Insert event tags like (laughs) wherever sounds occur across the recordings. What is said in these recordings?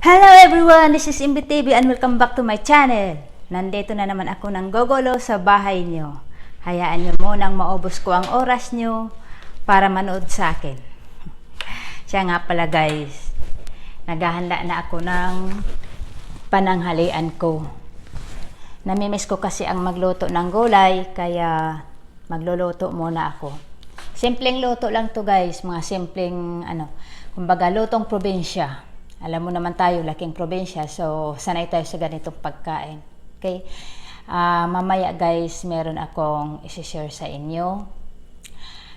Hello everyone! This is Imbi and welcome back to my channel. Nandito na naman ako ng gogolo sa bahay nyo. Hayaan nyo munang maubos ko ang oras nyo para manood sa akin. (laughs) Siya nga pala guys, naghahanda na ako ng pananghalian ko. Namimiss ko kasi ang magluto ng gulay, kaya magluluto muna ako. Simpleng luto lang to guys, mga simpleng ano, kumbaga lutong probinsya. Alam mo naman tayo, laking probinsya, so sanay tayo sa ganitong pagkain. Okay? Ah, mamaya guys, meron akong isi-share sa inyo.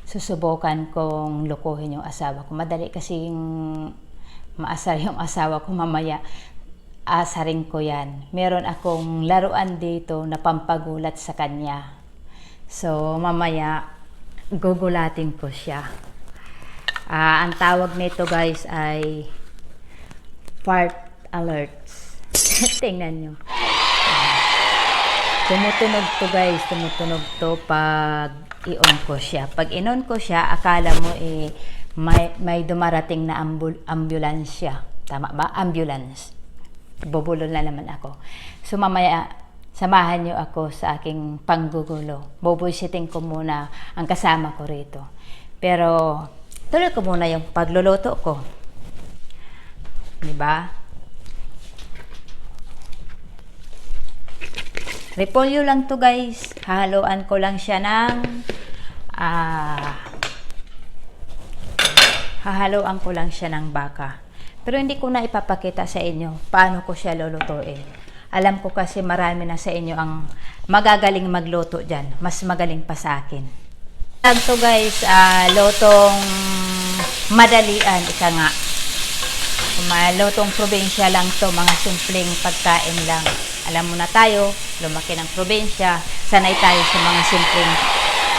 Susubukan kong lukuhin yung asawa ko. Madali kasing maasar yung asawa ko mamaya. Asarin ko yan. Meron akong laruan dito na pampagulat sa kanya. So, mamaya, gugulatin ko siya. Ah, ang tawag nito guys ay fart alerts. (laughs) Tingnan nyo. Tumutunog to guys, tumutunog to pag i-on ko siya. Pag in-on ko siya, akala mo eh may, may dumarating na ambul- ambulansya. Tama ba? Ambulance. Bubulol na naman ako. So mamaya, samahan nyo ako sa aking panggugulo. Bubusiting ko muna ang kasama ko rito. Pero, tuloy ko muna yung pagluluto ko. Di ba? Repolyo lang to guys. Haluan ko lang siya ng ah hahaluan ko lang siya ng baka. Pero hindi ko na ipapakita sa inyo paano ko siya lulutuin. Alam ko kasi marami na sa inyo ang magagaling magluto dyan. Mas magaling pa sa akin. Lang to guys, ah, lutong madalian, ika nga. Malutong probinsya lang to, mga simpleng pagkain lang. Alam mo na tayo, lumaki ng probinsya, sanay tayo sa mga simpleng,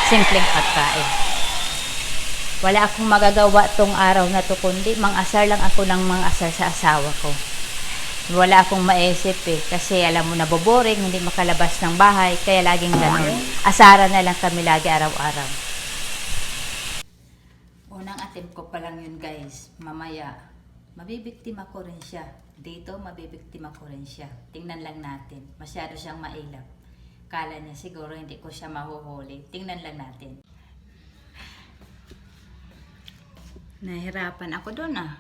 simpleng pagkain. Wala akong magagawa tong araw na to, kundi mang-asar lang ako ng mang-asar sa asawa ko. Wala akong maisip eh, kasi alam mo na boboring, hindi makalabas ng bahay, kaya laging ganun. Asaran na lang kami lagi araw-araw. Unang attempt ko pa lang yun guys, mamaya mabibiktima ko rin siya. Dito, mabibiktima ko rin siya. Tingnan lang natin. Masyado siyang mailap. Kala niya siguro hindi ko siya mahuhuli. Tingnan lang natin. Nahirapan ako doon ah.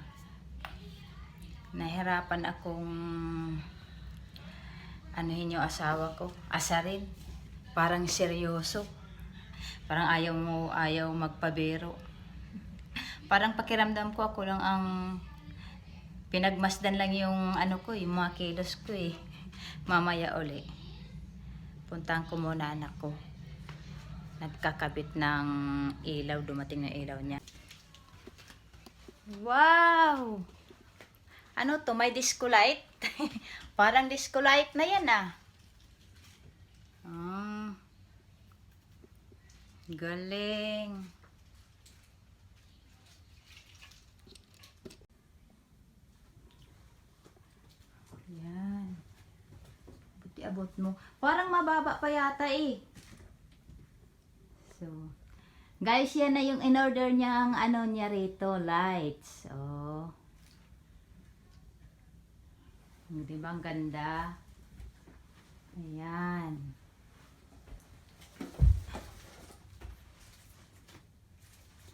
Nahirapan akong anuhin yung asawa ko. Asarin. Parang seryoso. Parang ayaw mo, ayaw magpabiro. Parang pakiramdam ko ako lang ang pinagmasdan lang yung ano ko, yung mga kilos ko eh. (laughs) Mamaya uli. Puntahan ko muna anak ko. Nagkakabit ng ilaw, dumating na ilaw niya. Wow! Ano to? May disco light? (laughs) Parang disco light na yan ah. Ah. Galing. Yan. Buti abot mo. Parang mababa pa yata eh. So, guys, yan na yung in-order niya ang ano niya rito, lights. Oh. Di ba ang ganda? Ayan.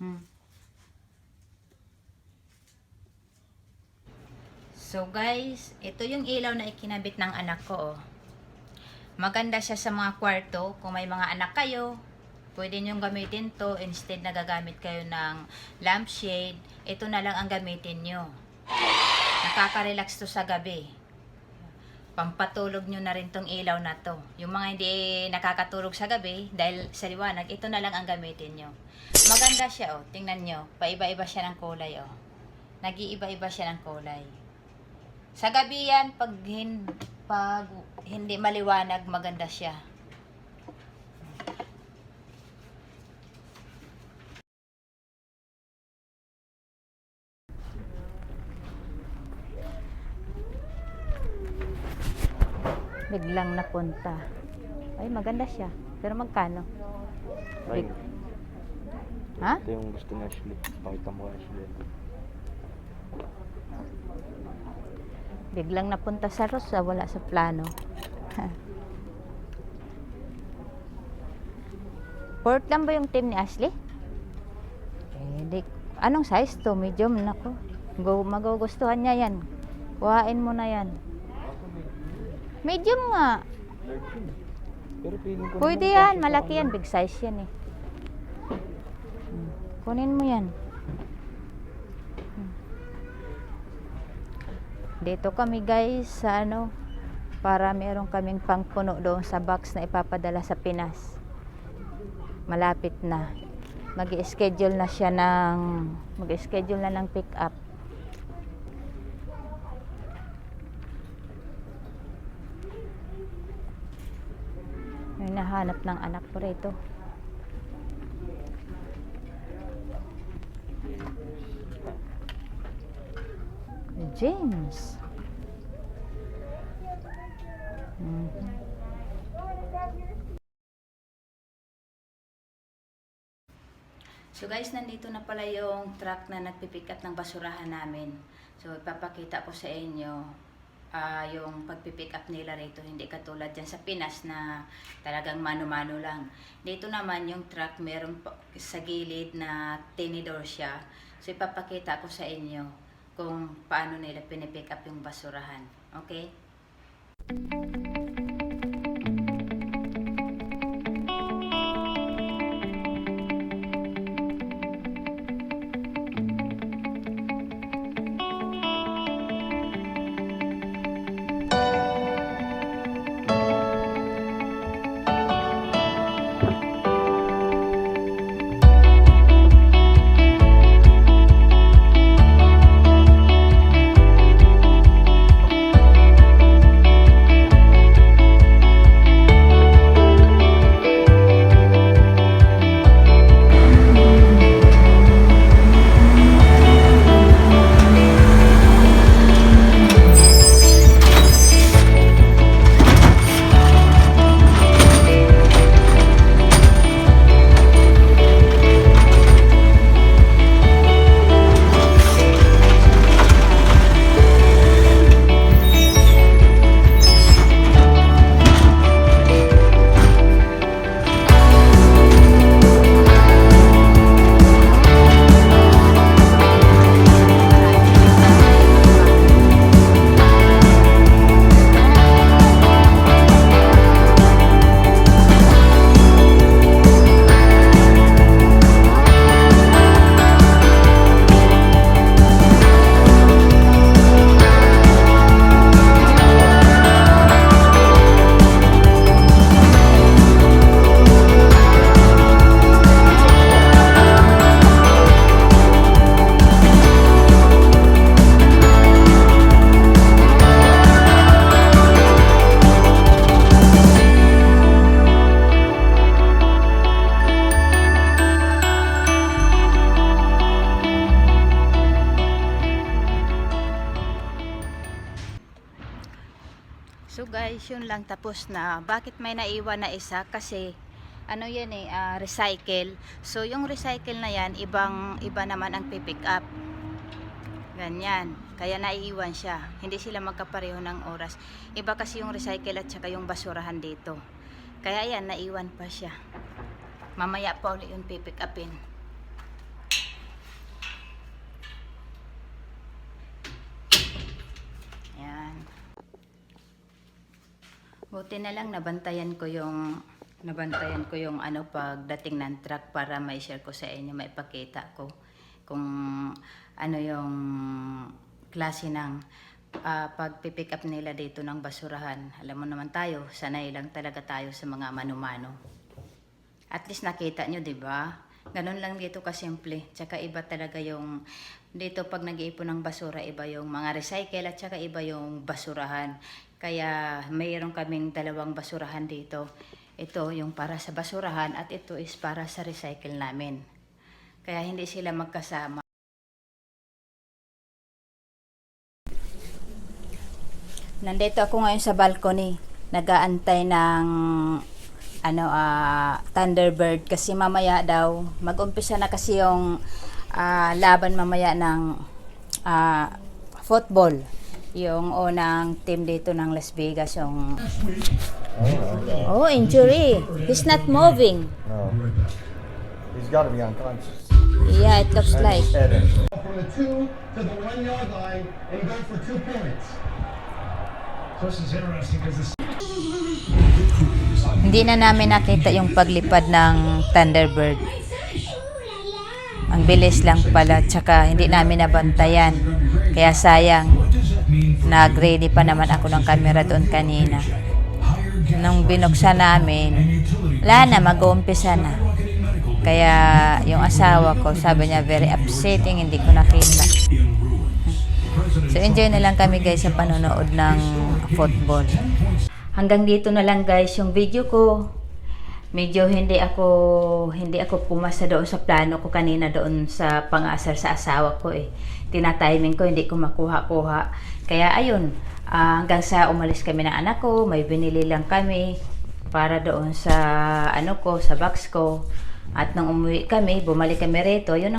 Hmm. So guys, ito yung ilaw na ikinabit ng anak ko. Oh. Maganda siya sa mga kwarto. Kung may mga anak kayo, pwede nyo gamitin to instead na gagamit kayo ng lampshade. Ito na lang ang gamitin nyo. Nakaka-relax to sa gabi. Pampatulog nyo na rin tong ilaw na to. Yung mga hindi nakakatulog sa gabi, dahil sa liwanag, ito na lang ang gamitin nyo. Maganda siya, oh. Tingnan nyo. Paiba-iba siya ng kulay, oh. Nag-iiba-iba siya ng kulay. Sa gabi yan, pag, hin, pag hindi maliwanag, maganda siya. Biglang napunta. Ay, maganda siya. Pero magkano? Ay, Big- Ha? ito yung gusto ni Ashley. Pakita mo Ashley. Biglang napunta sa Rosa, wala sa plano. (laughs) Port lang ba yung team ni Ashley? Eh, di, anong size to? Medium, nako. Go, magugustuhan niya yan. Kuhain mo na yan. Medium nga. Pero ko Pwede yan, malaki yan. Big size yan eh. Hmm. Kunin mo yan. Hmm. Dito kami guys sa ano, para meron kaming pangpuno doon sa box na ipapadala sa Pinas. Malapit na. Mag-schedule na siya ng mag-schedule na ng pick up. May nahanap ng anak ko rito. James. Mhm. So guys, nandito na pala yung truck na nagpipick up ng basurahan namin. So ipapakita ko sa inyo ah, yung pagpipick up nila rito. Hindi katulad dyan sa Pinas na talagang mano-mano lang. Dito naman yung truck meron pa- sa gilid na tinidor siya. So ipapakita ko sa inyo kung paano nila pinipick up yung basurahan. Okay? Yun lang tapos na. Bakit may naiwan na isa? Kasi ano yan eh, ah, recycle. So yung recycle na yan, ibang iba naman ang pipick up. Ganyan. Kaya naiiwan siya. Hindi sila magkapareho ng oras. Iba kasi yung recycle at saka yung basurahan dito. Kaya yan, naiwan pa siya. Mamaya pa ulit yung pipick upin. Buti na lang nabantayan ko yung nabantayan ko yung ano pagdating ng truck para may share ko sa inyo, maipakita ko kung ano yung klase ng ah, pagpipick up nila dito ng basurahan. Alam mo naman tayo, sanay lang talaga tayo sa mga mano-mano. At least nakita nyo, di ba? Ganun lang dito kasimple. Tsaka iba talaga yung, dito pag nag-iipon ng basura, iba yung mga recycle at tsaka iba yung basurahan. Kaya mayroon kaming dalawang basurahan dito. Ito yung para sa basurahan at ito is para sa recycle namin. Kaya hindi sila magkasama. Nandito ako ngayon sa balcony. Nagaantay ng ano ah Thunderbird kasi mamaya daw mag-umpisa na kasi yung ah, laban mamaya ng ah, football. Yung unang team dito ng Las Vegas, yung... Oh, Oh, injury. He's not moving. no. He's got to be unconscious. Yeah, it looks And like. from the two to the one yard line and go for two points. This is interesting because Hindi na namin nakita yung paglipad ng Thunderbird. Ang bilis lang pala, tsaka hindi namin nabantayan. Kaya sayang, nag-ready pa naman ako ng camera doon kanina. Nung binuksan namin, wala na, mag-uumpisa na. Kaya yung asawa ko, sabi niya, very upsetting, hindi ko nakita. So enjoy na lang kami guys sa panonood ng football. Hanggang dito na lang guys yung video ko. Medyo hindi ako hindi ako pumasa doon sa plano ko kanina doon sa pang-asar sa asawa ko eh. Tina-timing ko hindi ko makuha-kuha. Kaya ayun, ah, hanggang sa umalis kami ng anak ko, may binili lang kami para doon sa ano ko, sa box ko. At nung umuwi kami, bumalik kami rito, yun